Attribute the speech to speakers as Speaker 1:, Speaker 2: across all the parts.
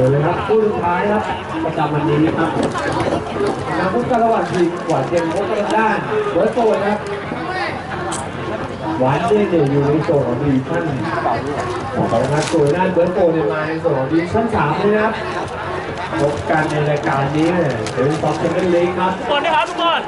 Speaker 1: ชิญเลยครับคู่สุดท้ายครับประจำวันนี้ครับนำพบกันระหว่างทีมหวาเย็นพบกันด้านเบิร์ตโฟนครับหวานเย็นเนี่ยอยู่ในโซนของดิวิชั่นสองนัดส่วนด้านเบิร์ตโฟนเนี่ยมาในโซนของดิวิชั่นสามเลยนะครับพบกันในรายการนี้เนี่ยเป็นซอฟต์เทนนิสลีกครับ
Speaker 2: ทุกคนนะครับทุกคน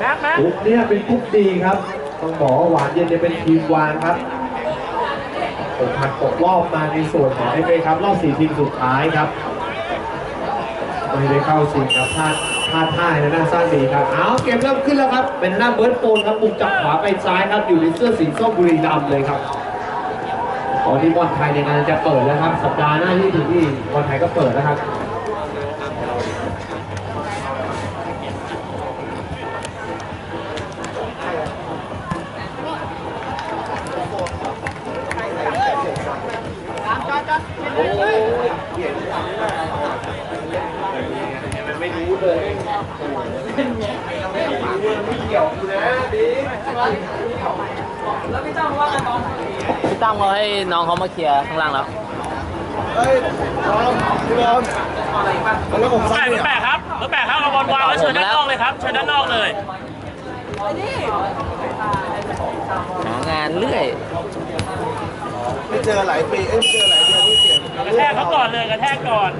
Speaker 2: แม็กแม็ก
Speaker 1: กรุ๊ปเนี่ยเป็นกรุ๊ปดีครับต้องบอกว่าหวานเย็นเนี่ยเป็นทีมวางครับผมผ่านตกรอบมาในส่วนของเอฟเอครับ รอบสี่ทีมสุดท้ายครับไม่ได้เข้าชิงครับพลาดพลาดท่าในหน้าสร้างดีครับเอาเกมเริ่มขึ้นแล้วครับ เป็นหน้าเบิร์ดโฟนครับบุกจากขวาไปซ้ายครับอยู่ในเสื้อสีส้มบุรีรัมย์เลยครับตอนนี้บอลไทยในงานจะเปิดแล้วครับ สัปดาห์หน้าที่ถึงที่บอลไทยก็เปิดแล้วครับ
Speaker 2: เขาให้น้องเขามาเคลียร์ข้างล่างแล้ว
Speaker 3: เฮ้ยน้องพี่บอลแล้วผม
Speaker 2: แป
Speaker 3: สั่ง
Speaker 2: ด
Speaker 3: เนี่ย
Speaker 2: แปดครับรถแปดครับเอาบอลวางแล้วเชิญด้านนอกเลยครับเชิญด้านนอกเลย
Speaker 4: หางานเรื่อย
Speaker 3: ไม่เจอหลายปีเอ้ยไม่เจอหลายเดือนที่เสีย
Speaker 2: กระแทกเขาก่อนเลยกระแทกก่อน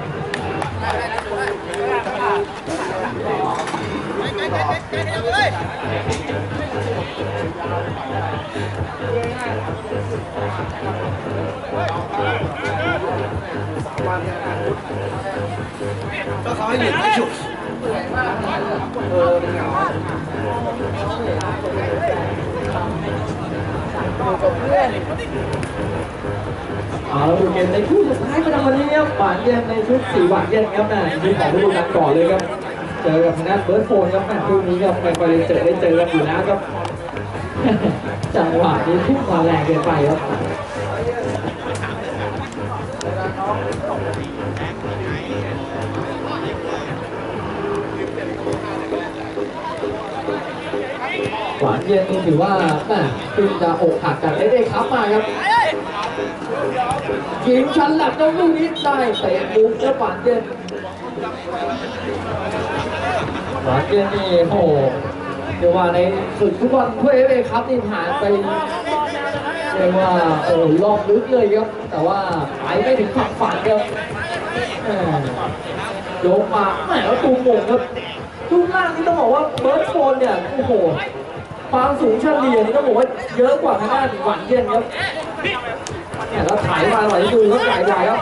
Speaker 3: ก็เขาให้หยุดไม่หยุด
Speaker 1: เอาละดูเกมในคู่สุดท้ายประจำวันนี้ครับหวานเย็นในชุดสีหวานเย็นครับแม่มีของฤดูกาลก่อนเลยครับ เจอกับทางด้านเบิร์ดโฟนครับแม่คู่นี้ครับไม่ค่อยได้เจอได้เจอกันอยู่นะครับจังหวะนี้พุ่งมาแรงเกินไปครับหวานเย็นนี่ถือว่าแม่เพิ่งจะอกหักจากเอเดคัพมาครับยิงชันหลักตรงลูกนี้ได้เตะมุมแล้วหวานเย็น หวานเย็นนี่โอ้โหเรียกว่าในศึกฟุตบอลถ้วยเอฟเอคัพนี่ผ่านไปเรียกว่าโอ้รอบลึกเลยครับ แต่ว่าไปไม่ถึงฝั่งฝันครับโยกมาแหมแล้วตูมโมงครับลูกล่างนี่ต้องบอกว่าเบิร์ดโฟนเนี่ยโอ้โหความสูงเฉลี่ยนี่ต้องบอกว่าเยอะกว่าทางด้านหวานเย็นครับเนี่ยแล้วถ่ายมาหน่อยดูครับใหญ่ๆครับ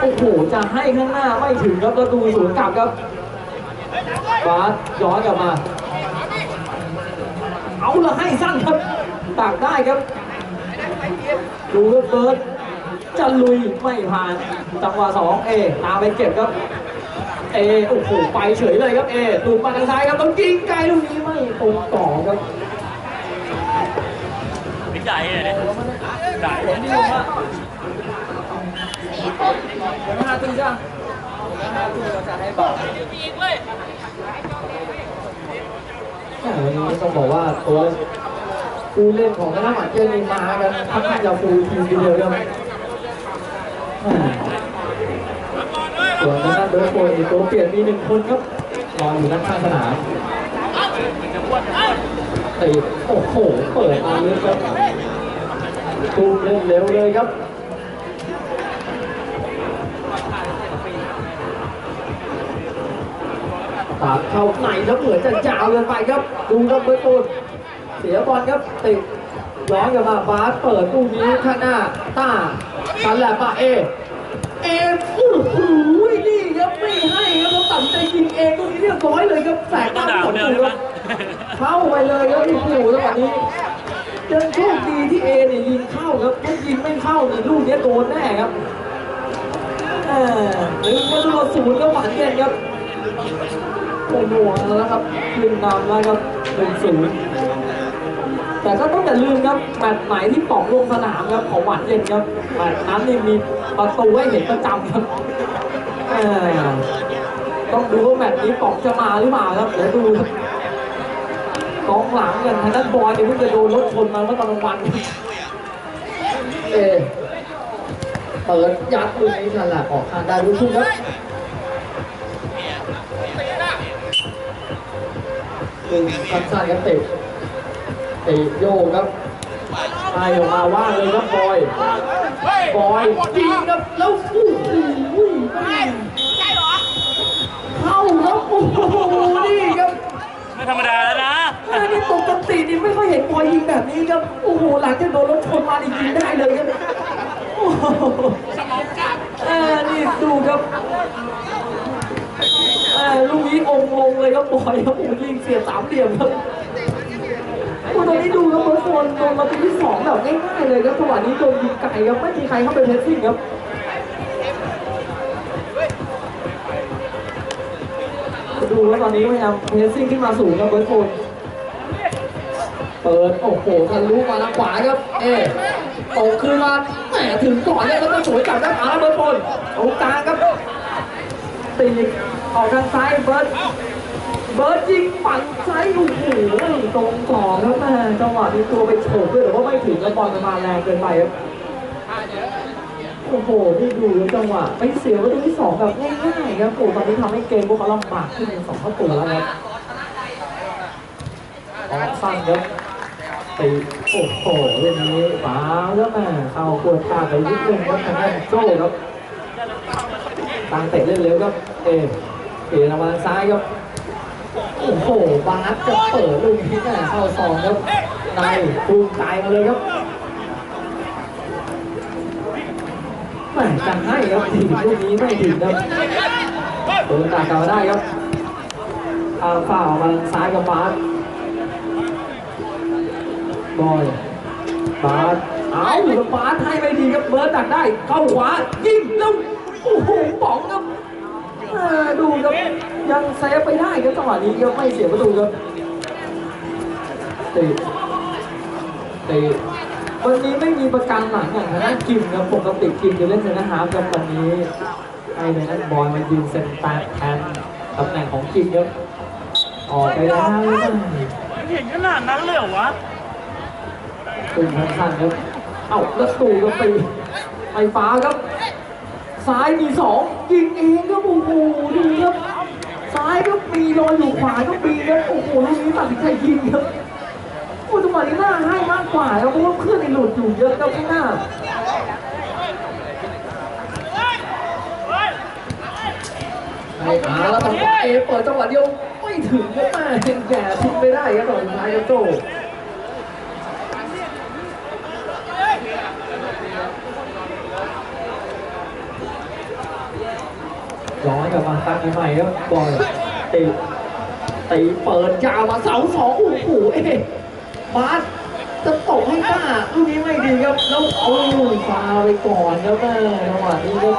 Speaker 1: โอ้โหจะให้ข้างหน้าไม่ถึงครับแล้วดูสวนกลับครับ บาสย้อนกลับมา เอาละให้สั้นครับตักได้ครับ ดูครับเบิร์ดจะลุยไม่ผ่านจังหวะสองเอตามไปเก็บครับ เอโอ้โหไปเฉยเลยครับเอตูดมาทางซ้ายครับต้องยิงไกลลูกนี้ไม่ตรงต่อครับ
Speaker 2: ไม่ใหญ่เลยเนี่ยใหญ่
Speaker 1: ผมที่ลงว่าผมห้าตีจ้ะ ห้าตีเราจะให้บอกวันนี้ต้องบอกว่าตัวผู้เล่นของคณะหมาเจนีมากันค่อนข้างจะฟูทีมทีเดียวครับส่วนทางด้านเบิร์ดโฟนอีกตัวเปลี่ยนมีหนึ่งคนครับรออยู่ด้านข้างสนามตีโอ้โห เปิดมาเลยครับตูมเล่นเร็วเลยครับ ตามเข้าในแล้วเหมือนจะยาวเกินไปครับ ดูครับเบิร์ตตูนเสียบอลครับติดย้อนกลับมาบาสเปิดตู้นี้ข้างหน้าต้าชันแหลมมาเอเอโอ้โหนี่ครับไม่ให้ครับเราตัดใจยิงเองตรงนี้เรียบร้อยเลยครับแสกหน้าสองตูครับเข้าไปเลยครับโอ้โหจังหวะนี้ยังโชคดีที่เอเนี่ยยิงเข้าครับถ้ายิงไม่เข้านี่ลูกเนี้ยโดนแน่ครับเออหนึ่งประตูต่อศูนย์ก็หวานเย็นครับ โอ้โหแล้วครับลืมนำแล้วครับหนึ่งศูนย์แต่ก็ต้องอย่าลืมครับแมตช์ไหนที่ป๋องลงสนามครับของหวานเย็นครับแมตช์นั้นนี่มีประตูให้เห็นประจำครับเออต้องดูว่าแมตช์นี้ป๋องจะมาหรือเปล่าครับเดี๋ยวดูครับกองหลังกันทางด้านบอยเนี่ยเพิ่งจะโดนรถชนมาเมื่อตอนกลางวันเอเปิดยัดลูกนี้ฉลาดออกทางได้ดูทุ่งครับ หนึ่งสั้นๆครับเตะเตะโยกครับไอออกมาว่างเลยครับบอยบอยยิงครับแล้วโอ้โหเข้าครับโอ้โหนี่ครับ
Speaker 2: ไม่ธรรมดาแล้วนะ
Speaker 1: อันนี้ปกตินี่ไม่ค่อยเห็นบอยยิงแบบนี้ครับโอ้โหหลังจากโดนรถชนมานี่ยิงได้เลยครับโอ้โหเออนี่ดูครับเออ ลูกนี้องลงเลยครับบอยครับโอ้ยิงเสียสามเหลี่ยมครับโอ้ตอนนี้ดูครับเบอร์โฟนโดนมาเป็นที่สองแบบง่ายๆเลยครับจังหวะนี้โดนยิงไกลครับไม่มีใครเข้าไปเพรสซิ่งครับดูแล้วตอนนี้พยายามเพสซิ่งขึ้นมาสูงครับเบิร์โฟนเปิดโอ้โหทะลุมาทางขวาครับเอ๊ตกคืนมาแหมถึงก่อนเนี่ยแล้วก็สวยกลับด้านขวาแล้วเบิร์โฟนตรงกลางครับตี ออกทางซ้ายเบิร์ดเบิร์ดยิงฝั่งซ้ายโอ้โหตรงก่อนครับแม่จังหวะนี้ตัวไปโฉบด้วยแต่ว่าไม่ถึงแล้วบอลมันมาแรงเกินไปครับโอ้โหนี่ดูแล้วจังหวะไปเสียประตูที่สองแบบง่ายๆครับโอ้ตอนนี้ทำให้เกมพวกเขาลำบากขึ้นเป็นสองเท่าตัวแล้วครับออกสั้นครับตีโอ้โหเรื่องนี้ฟ้าแล้วแม่เข้าปวดขาไปนิดนึงครับทางด้านโจ้ครับตางเตะเล่นเร็วครับเอ เปลี่ยนมาซ้ายครับโอ้โหบาสจะเปิดลูกนี้แม่เข้าซองครับในตูมตายมาเลยครับแม่กันให้ครับทีมลูกนี้ไม่ถึงครับเปิดตากลับมาได้ครับเอาฝ่าออกมาซ้ายกับบาสบอยบาสเอากับบาสให้ไม่ดีครับเบิร์ดดักได้เข้าขวายิงแล้วโอ้โหป๋องครับ ดูครับยังเซฟไปได้ครับจังหวะนี้ครับไม่เสียประตูครับติดติดวันนี้ไม่มีประกันหลังอย่างทางด้านกิมครับปกติกิมจะเล่นเซนต์ฮาร์ฟครับวันนี้ไอ้ในนั้นบอลมันยืนเซนต์แตแทนตำแหน่งของกิมครับออกไปแล้ว
Speaker 2: เห็นขนาดนั้นเลยเหรอวะ
Speaker 1: ตูนสั้นๆครับเอ้าแล้วตูก็ไปไฟฟ้าครับ ซ้ายมีสองยิงเองครับโอ้โหดูครับซ้ายก็มีรอยอยู่ขวาก็มีครับโอ้โหลูกนี้ตัดสินใจยิงครับโอ้จังหวะนี้น่าให้มากกว่าครับเพราะว่าเพื่อนในหลุดอยู่เยอะครับข้างหน้าไอ้ขาแล้วทำว่าเอเปิดจังหวะเดียวไม่ถึงก็ม่แย่ทิ้งไม่ได้ครับตอนท้ายครับโจย้อน กับมาตั้งใหม่ครับบอลตีตีเปิดยาวมาเสาสองโอ้โหเอ๊ะบาสจะตกให้กล้าลูกนี้ไม่ดีครับแล้วโอ้ยฟาวไปก่อนครับแม่จังหวะนี้ครับ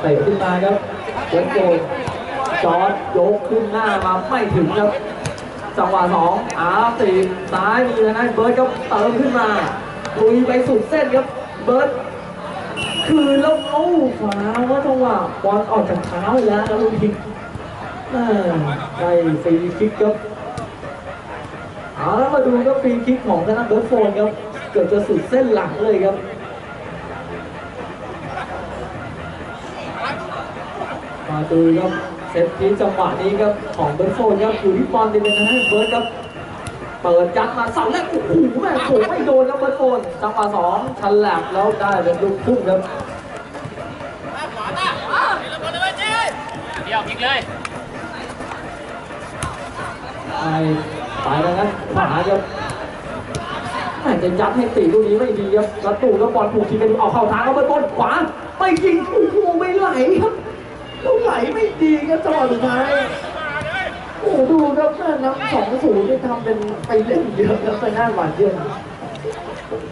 Speaker 1: เตะขึ้นมาครับเวนโกนจอดยกขึ้นหน้ามาไม่ถึงครับ จังหวะสองอาตีซ้ายมีนะเบิร์ดก็เติมขึ้นมาลุยไปสุดเส้นครับเบิร์ดคือแล้วเอ้าขวาว่าจังหวะบอลออกจากเท้าไปแล้วลูกทีแม่ได้ฟรีคิกครับเอาแล้วมาดูครับฟรีคิกของธนาเบิร์ดโฟนครับเกือบจะสุดเส้นหลังเลยครับมาดูครับ เซตนี้จังหวะนี้ครับของเบิร์ดโฟนครับอยู่ที่บอลดีเลยนะฮะเบิร์ดครับเปิดยัดมาเสาแรกโอ้โหแม่โขไม่โดนครับเบิร์ดโฟนจังหวะสองชันแหลบแล้วได้เป็นลูกพุ่งครับ
Speaker 2: เดี๋ยวพิกเลย
Speaker 1: ไปไปแล้วนะขวาครับแม่จะยัดให้ตีลูกนี้ไม่ดีครับแล้วตู่แล้วบอลถูกทีกันเอาเข้าทางครับเบิร์ดโฟนขวาไม่ยิงโอ้โหไม่ไหลครับ ลูกไหลไม่ดีครับจังหวะสุดท้ายโอ้โหดูครับแม่น้ำสองศูนย์ที่ทำเป็นไปเล่นเยอะแล้วไปหน้าหวานเย็น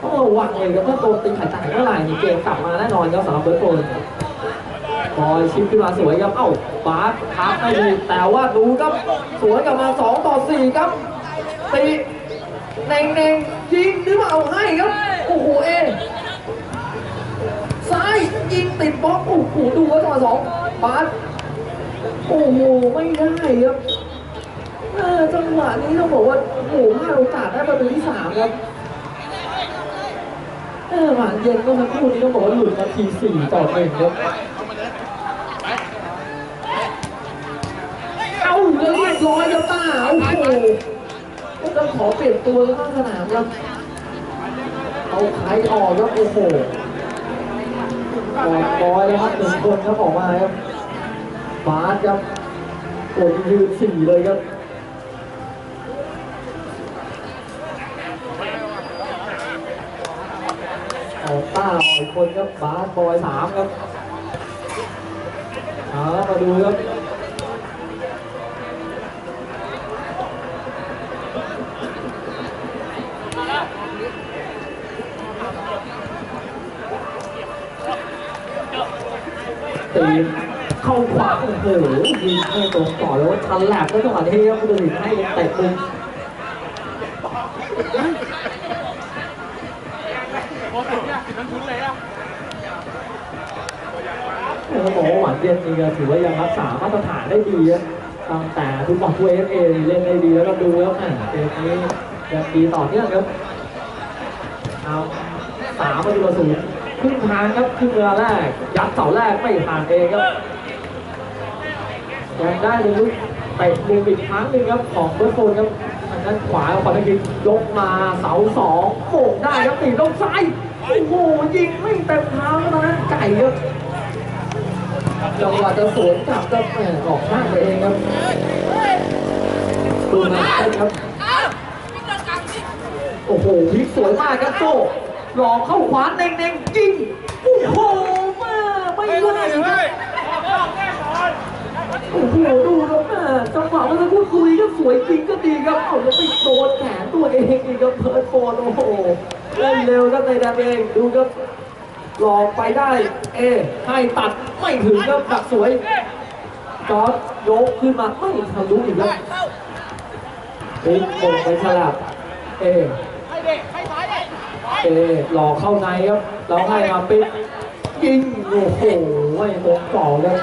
Speaker 1: ต้องระวังเลยครับถ้าโดนตีขาจ่ายเมื่อไหร่นี่เกมกลับมาแน่นอนครับสำหรับเบิร์ดโฟนบอยชิปขึ้นมาสวยครับ เอ้าบาสทับไม่ดีแต่ว่าดูครับ สวนกลับมา2ต่อ4ครับตีเน่งเน่งยิงหรือเปล่าให้ครับ โอ้โหเอซ้ายยิงติดบล็อกโอ้โหดูว่าต่อสอง บาสโอ้โหไม่ได้ครับเออจังหวะนี้ต้องบอกว่าโอ้โหพลาดโอกาสได้ประตูที่สามครับเออหวานเย็นก็ทั้งคู่นี้ต้องบอกว่าหลุดนาทีสี่ต่อหนึ่งครับเอาแล้วเรียบร้อยครับป้าโอ้โหก็ต้องขอเปลี่ยนตัวข้างสนามครับเอาใครออกครับโอ้โหออกบอยแล้วครับหนึ่งคนครับออกมาครับ บาสครับกดยืนสี่เลยครับออกต้าออกอีกคนครับบาสบอยสามครับเอามาดูครับตี เข้าขวาโอ้โหยิงไม่ตรงต่อแล้วทันแหลกแล้วจังหวะนี้ครับผู้ตัดสินให้ยังเตะมุมเขาบอกว่าหวานเย็นนี่ก็ถือว่ายังรักษามาตรฐานได้ดีตั้งแต่ทุกบอลทัวเอฟเอเล่นได้ดีแล้วก็ดูแล้วแหมเกมนี้ยังดีต่อเนื่องครับเอาสามประตูต่อศูนย์ครึ่งทางครับครึ่งเวลาแรกยัดเสาแรกไม่ผ่านเองครับ ยังได้เลยลุกเตะมุมอีกครั้งหนึ่งครับของเบอร์โฟนครับทางด้านขวาขวาตะกี้ยกมาเสาสองโป่งได้ครับตีลงซ้ายโอ้โหยิงไม่เต็มเท้าแล้วนนั้นไก่ครับจังหวะจะสวนกลับก็แหมออกข้างไปเองครับดูนะครับโอ้โหพลิกสวยมากครับโตหลอกเข้าขวาเน่งเน่งๆยิงโอ้โหมาไม่ได้ครับ โอ้โหดูครับแม่จังหวะเมื่อสักครู่คุยก็สวยจริงก็ดีครับเอาแล้วไปโดนแขนตัวเองอีกครับเพิร์ดโฟนโอ้โหเล่นเร็วครับในดันเองดูครับหลอกไปได้ เอ ให้ตัดไม่ถึงครับดักสวยจอร์ดยกขึ้นมาไม่ทะลุอีกแล้วปิ๊กโป่งไปฉลับเอเอหลอกเข้าในครับเราให้มาปิ๊กยิงโอ้โหไม่ตรงต่อครับ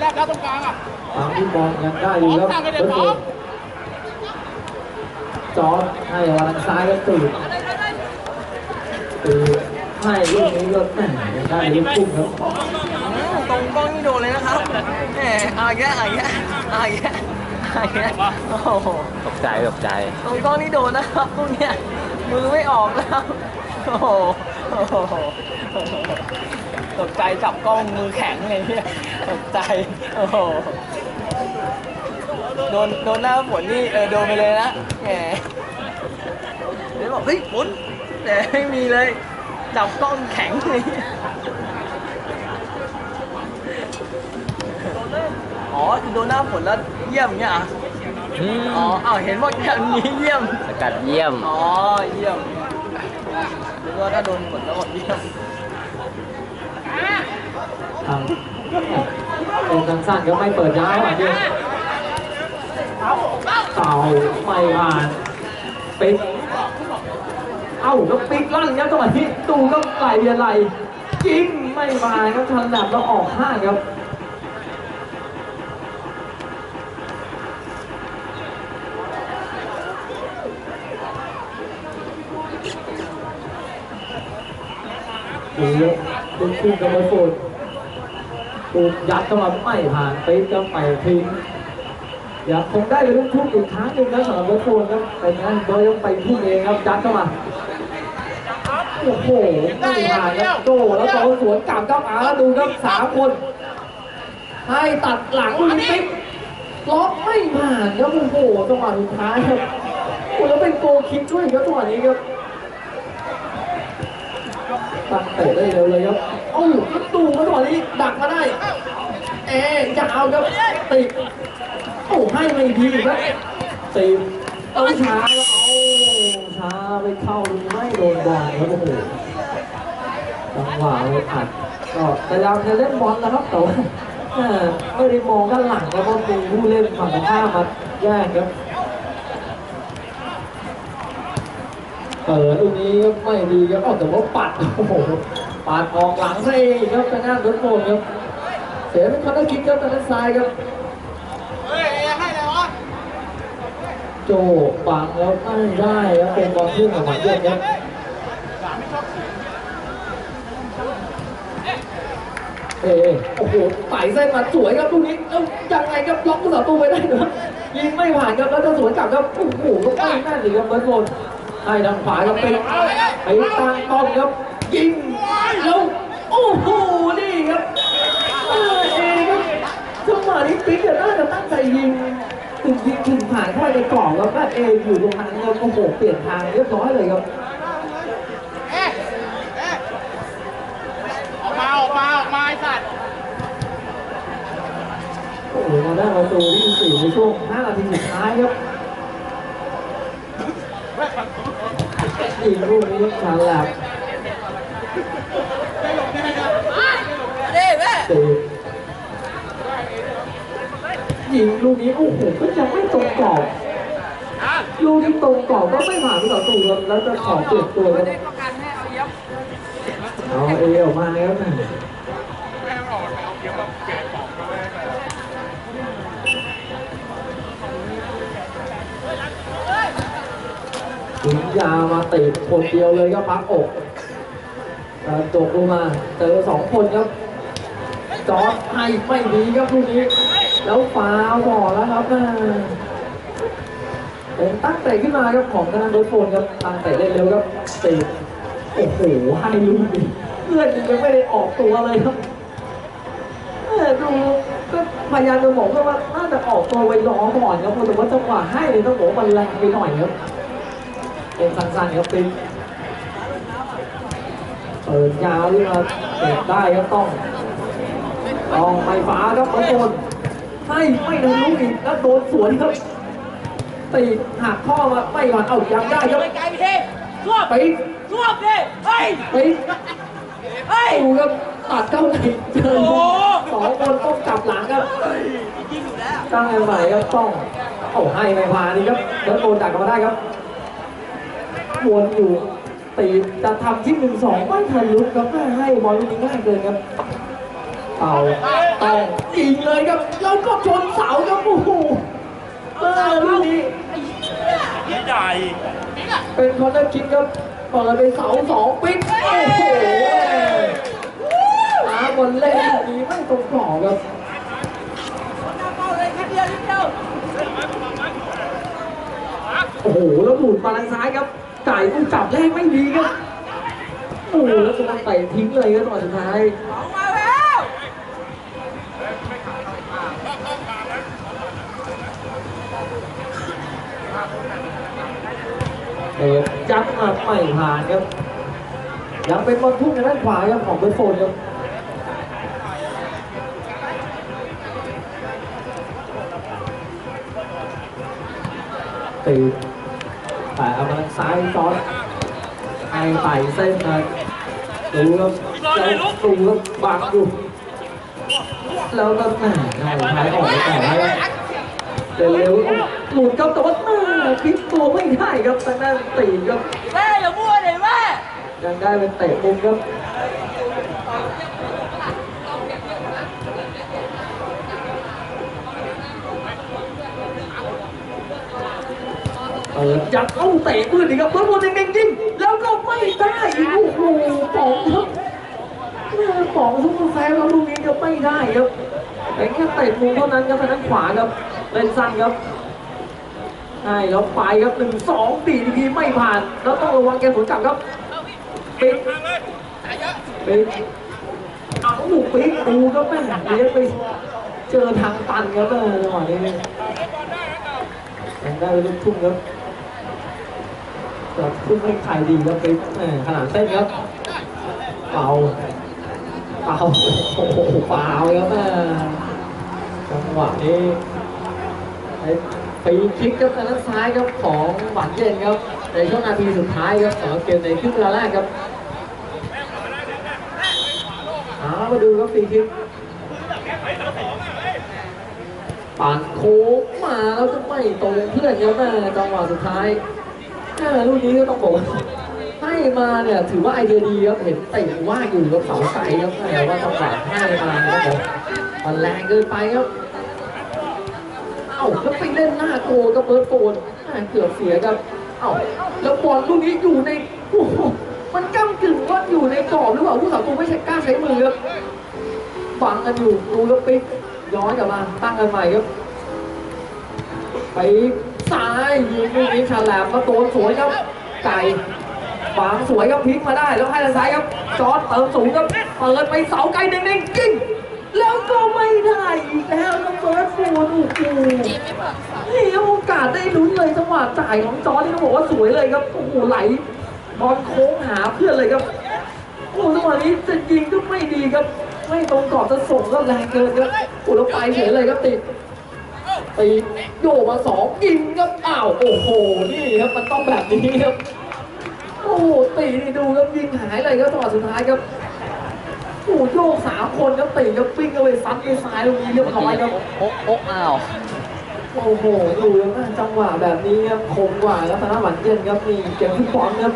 Speaker 3: แร กแล้วตรงกลางอะ
Speaker 1: ตามที่บอลยังได้อยู่ครับเบิร์ดเบิร์ดจอร์ดให้วันซ้ายก็ตื่นตื่นให้ลูกนี้ก็แหม่ยังได้ลูกพุ่งครับ
Speaker 4: ตรงกล้องนี่โดนเลยนะครับแหมเอาอีกแล้วเอาอีกแล้วเอาอีกแล้วเอาอีกแล้วโอ้โห
Speaker 2: ตกใจตกใจ
Speaker 4: ตรงกล้องนี่โดนนะครับพวกเนี้ยมือไม่ออกแล้วโอ้โหโอ้โห ตกใจจับกล้องมือแข็งเลยเนี่ยตกใจ โอ้โห โดนโดนหน้าฝนนี่เออโดนไปเลยนะแหมเดี๋ยวบอกเฮ้ยฝนแต่ไม่มีเลย จับกล้องแข็งเลยอ๋อคือโดนหน้าฝนแล้วเยี่ยมเนี่ยเหรอ
Speaker 2: อืม
Speaker 4: อ๋ออ้าวเห็นบอกอย่างนี้เยี่ยม
Speaker 2: สกัดเยี่ยม
Speaker 4: อ๋อ เยี่ยมหรือว่าถ้าโดนฝนแล้วหมดเยี่ยม
Speaker 1: ทางเป็นสั้นก็ไม่เปิดยาวอะเนี่ยเต่าไม่ผ่านปิกเอ้าแล้วปิกลั่นครับจังหวะที่ตูก็ไหลเบียร์ไหลจริงไม่มาครับทันแลบแล้วออกห้างครับดูเยอะดูคู่กับเบอร์โฟน ปูยัดเข้ามาไม่ผ่านติ๊กก็ไปทิ้งอยากคงได้เลยลูกทุ่งอีกครั้งหนึ่งนะสำหรับเบอร์โฟนครับแต่งั้นเบอร์ต้องไปทุ่งเองครับยัดเข้ามาโอ้โหไม่ผ่านครับโตแล้วต่อสวนกลับครับอาดูครับสามคน ให้ตัดหลังลูกติ๊กล็อกไม่ผ่านครับโอ้โหจังหวะสุดท้ายครับโอ้แล้วเป็นโกคิกด้วยครับจังหวะนี้ครับตั้งเตะได้เร็วเลยครับ ตูมาตอนนี้ดักมาได้ เอ๊ะยาครับติดโอ้ให้ไม่ดีครับตีเอาช้าแล้วเอาช้าไปเข้าไม่โดนบอลครับโอ้โหจังหวะเลยอัดก็พยายามจะเล่นบอลนะครับแต่ว่าไม่ได้มองด้านหลังแล้วก็ดูผู้เล่นฝั่งข้ามมาแย่งครับเปิดลูกนี้ก็ไม่ดีครับแต่ว่าปัดโอ้โห ปัดออกหลังซะเองครับทางด้านรถโมนครับ เสียเป็นคอนเนอร์คิกครับทางด้านซ้ายครับ
Speaker 3: เฮ้ยให้เลยวะ
Speaker 1: โจบังแล้วไม่ได้ครับเป็นบอลขึ้นของหวานเย็นครับเอโอ้โหไต่เส้นมาสวยครับลูกนี้แล้วยังไงครับล็อกประตูไปได้เหรอยิงไม่ผ่านครับแล้วจะสวนกลับครับโอ้โหก็ไม่แน่นเลยครับเบิร์ดโกนให้ทางขวาครับไปไปตั้งป้อมครับยิงแล้วโอ้โห นี่ครับเออเอครับจังหวะนี้ปิ๊กเนี่ยน่าจะตั้งใจยิง ถึงยิงถึงผ่านเข้าไปในกรอบแล้วก็เออยู่ตรงนั้นครับโอ้โหเปลี่ยนทางเรียบร้อยเลยครับ
Speaker 3: เอ๊ะเอ๊ะออกมาออกมาออกมาไอ้สัตว์
Speaker 1: โอ้โหมาได้ประตูที่สี่ในช่วง5นาทีสุดท้ายครับยิงลูกนี้ฉลับ
Speaker 4: เด้แม่
Speaker 1: ตียิงลูกนี้โอ้โหก็ยังไม่ตรงกรอบลูกที่ตรงกรอบก็ไม่ผ่านที่ต่อตูแล้วจะขอเปลี่ยนตัวกัน
Speaker 4: เอาเย็บ
Speaker 1: เอาเออกมาแล้วนะถึงยาวมาติดคนเดียวเลยก็พักอกกระจกลงมาเจอสองคนครับ จอดให้ไม่ดีครับลูกนี้ แล้วฟาวบอแล้วครับแม่เป็นตั้งเตะขึ้นมาครับของทางโดนโฟนครับตั้งเตะเล่เร็วครับติดโอ้โหให้ลูกนี้เพื่อนยังไม่ได้ออกตัวเลยครับดูก็พยายามจะบอกว่าน่าจะออกตัวไว้ล้อก่อนครับแต่ว่าจังหวะให้เนี่ยต้องบอกว่ามันแรงไปหน่อยครับเป็นสั้นๆครับเป็นเปิดยาวขึ้นมาเตะได้ครับต้อง ต้องไฟฟ้าครับโดนให้ไม่โดนลูกอีกแล้วโดนสวนครับตีหักข้อมาไม่หวั่นเอายังได้ครับ
Speaker 4: ไปไกลพี่เทพรวบ
Speaker 1: ไป
Speaker 4: รวบดิเฮ้ย
Speaker 1: ไป
Speaker 4: เฮ้ย
Speaker 1: ดูครับตัดเข้าในเจอสองคนต้องกลับหลังครับตั้งใหม่ครับต้องเอาให้ไม่ผ่านนี่ครับแล้วโดนดักกลับมาได้ครับวนอยู่ตีจะทำที่หนึ่งสองไม่ทันลุกครับแม่ให้บอลลูกนี้ง่ายเกินครับ เป่าต้องยิงเลยครับแล้วก็ชนเสาครับโอ้โหเออลูกนี้เป็นคอนเนอร์คิกครับเปิดไปเสาสองปิดโอ้โหหาบอลเล่นลูกนี้ไม่ตรงกรอบครับโอ้โหแล้วหลุดมาทางซ้ายครับไก่ต้องจับแรกไม่ดีครับโอ้โหแล้วจะมาเตะทิ้งเลยครับตอนสุดท้าย เตะยัดมาไม่ผ่านครับ ยังเป็นบอลทุ่งในด้านขวาครับของเบอร์โฟนครับตีแต่เอามาซ้ายจอดไอไต่เส้นมาดูครับแล้วดูครับบังอยู่แล้วก็แหม่ท้ายออกไปแต่ว่าเร็วๆหลุดครับแต่ว่าแม่ พลิกตัวไม่ได้ครับทางด้านตีครับ
Speaker 4: แม่อย่ามั่วเลยแม่
Speaker 1: ยังได้เป็นเตะมุมครับเปิดจับเอาเตะมือดีครับเพื่อนบอลเด้งๆจริงแล้วก็ไม่ได้อีกโอ้โหป๋องครับแม่ป๋องซุปเปอร์แซมแล้วลูกนี้จะไม่ได้ครับเป็นแค่เตะมุมเท่านั้นครับทางด้านขวาครับเล่นสั้นครับ ใช่แล้วไปครับหนึ่งสองตีทีไม่ผ่าน แล้วต้องระวังแกสวนกลับครับปิดปิดเอาหมูปิดดูครับแม่เลี้ยงไปเจอทางตันครับเออจังหวะนี้ยังได้ลูกทุ่งครับแต่ทุ่งให้ใครดีครับปิดขนาดเส้นครับเป่าเป่าโอ้โหเป่าครับแม่จังหวะนี้ ไอ้ปีคลิกครับทางด้านซ้ายครับของหวานเย็นครับในช่วงนาทีสุดท้ายครับของเกมในครึ่งเวลาแรกครับเอามาดูครับปีคลิกปั่นโค้งมาแล้วจะไม่ตรงเพื่อนครับแม่จังหวะสุดท้ายแม่ลูกนี้ก็ต้องบอกว่าให้มาเนี่ยถือว่าไอเดียดีครับเห็นเตะว่าอยู่กับเสาไกลครับแต่ว่าจังหวะให้มาครับผมมันแรงเกินไปครับ อ้าแล้วไปเล่นหน้าโกกับเบิร์ดโกนเกือบเสียครับเอ้าแล้วบอลลูกนี้อยู่ในโอ้โหมันก้ากึ่งว่าอยู่ในกรอบหรือเปล่าผู้สาประตูไม่ใช่กล้าใช้มือครับฟังกันอยู่ดูแล้วปิ๊กย้อนกลับมาตั้งกันใหม่ครับ ไปซ้ายยิงลูกนี้ฉลามมาโดนสวยครับไก่ฝังสวยครับพลิกมาได้แล้วให้ทางซ้ายครับจอดเติมสูงครับเปิดไปเสาไกลเด้งๆกิ้ง แล้วก็ไม่ได้อีกแล้วครับเฟิร์สโฟนโอ้โหนี่โอกาสได้ลุ้นเลยจังหวะจ่ายของจอร์ดนี่ต้องบอกว่าสวยเลยครับโอ้โหไหลบอลโค้งหาเพื่อนเลยครับโอ้จังหวะนี้จะยิงก็ไม่ดีครับ ไม่ตรงกรอบจะส่งก็แรงเกินครับโอ้แล้วไปเฉยเลยครับติดตีโยกมาสองยิงครับอ้าวโอ้โหนี่ครับมันต้องแบบนี้ครับโอ้ตีนี่ดูครับยิงหายเลยครับจังหวะสุดท้ายครับ โอ้โหโยกสามคนครับตีครับปิ้งเอาไปซัดไปซ้ายตรงนี้เรียบร้อยครับ
Speaker 2: โอ๊ะโอ๊ะอ้าว
Speaker 1: โอ้โหดูแล้วนะจังหวะแบบนี้ครับคมกว่าครับธนาหวันเย็นครับนี่เกมฟุตบอลครับ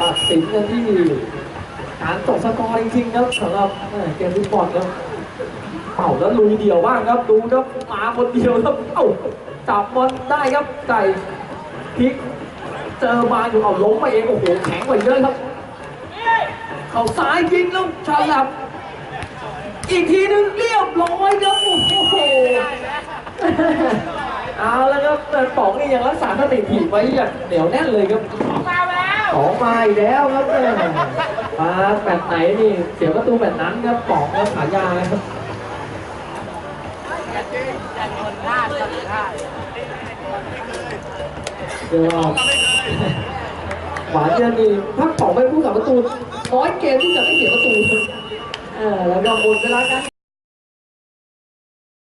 Speaker 1: ตัดสินกันที่การตกสกอร์จริงๆครับสำหรับเอ่อเกมฟุตบอลครับเอ้าแล้วลุยเดี่ยวบ้างครับดูครับมาคนเดียวครับเอ้าจับบอลได้ครับไก่พลิกเจอมาอยู่เอาล้มไปเองโอ้โหแข็งกว่าเยอะครับ เข้าซ้ายยิงแล้วฉลับ อีกทีหนึงเรียบร้อยครับโอ้โหเอาแล้วครับแต่ป๋องนี่ยังรักษาสติถีบไว้อย่างเหนียวแน่นเลยครับของมาอีกแล้วครับแม่มาแบบไหนนี่เสียประตูแบบนั้นครับป๋องครับขายาครับเดี๋ยวหวานเย็นนี่พักป๋องไปผู้กับประตู น้อยเกมที่จะไม่เสียประตูเออแล้วก็หมดเวลาการแข่ง